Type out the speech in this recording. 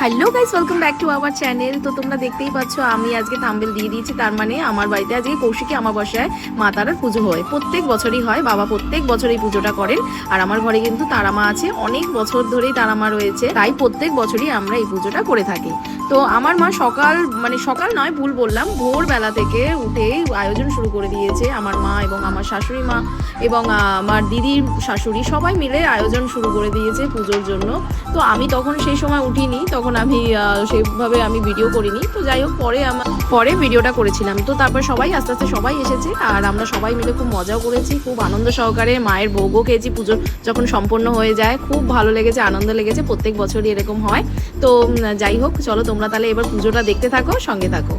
Hello guys welcome back to our channel তো তোমরা দেখতেই পাচ্ছ, আমি আজকে থাম্বেল দিয়ে দিয়েছি, তার মানে আমার বাড়িতে আজকে কৌশিকী আমাবস্যায় মা তারার পুজো হয়। প্রত্যেক বছরই হয়, বাবা প্রত্যেক বছর এই পুজোটা করেন। আর আমার ঘরে কিন্তু তারা মা আছে, অনেক বছর ধরেই তারা মা রয়েছে, তাই প্রত্যেক বছরই আমরা এই পুজোটা করে থাকি। তো আমার মা সকাল মানে সকাল নয় ভুল বললাম ভোরবেলা থেকে উঠে আয়োজন শুরু করে দিয়েছে। আমার মা এবং আমার শাশুড়ি মা এবং আমার দিদির শাশুড়ি সবাই মিলে আয়োজন শুরু করে দিয়েছে পুজোর জন্য। তো আমি তখন সেই সময় উঠিনি তখন আমি আহ, সেইভাবে আমি ভিডিও করিনি। তো যাই হোক পরে আমার পরে ভিডিওটা করেছিলাম। তো তারপর সবাই আস্তে আস্তে সবাই এসেছে আর আমরা সবাই মিলে খুব মজাও করেছি খুব আনন্দ সহকারে মায়ের ভোগও খেয়েছি পুজো যখন সম্পন্ন হয়ে যায়। খুব ভালো লেগেছে আনন্দ লেগেছে প্রত্যেক বছরই এরকম হয়। তো যাই হোক চলো তোমরা তাহলে এবার পুজোটা দেখতে থাকো সঙ্গে থাকো।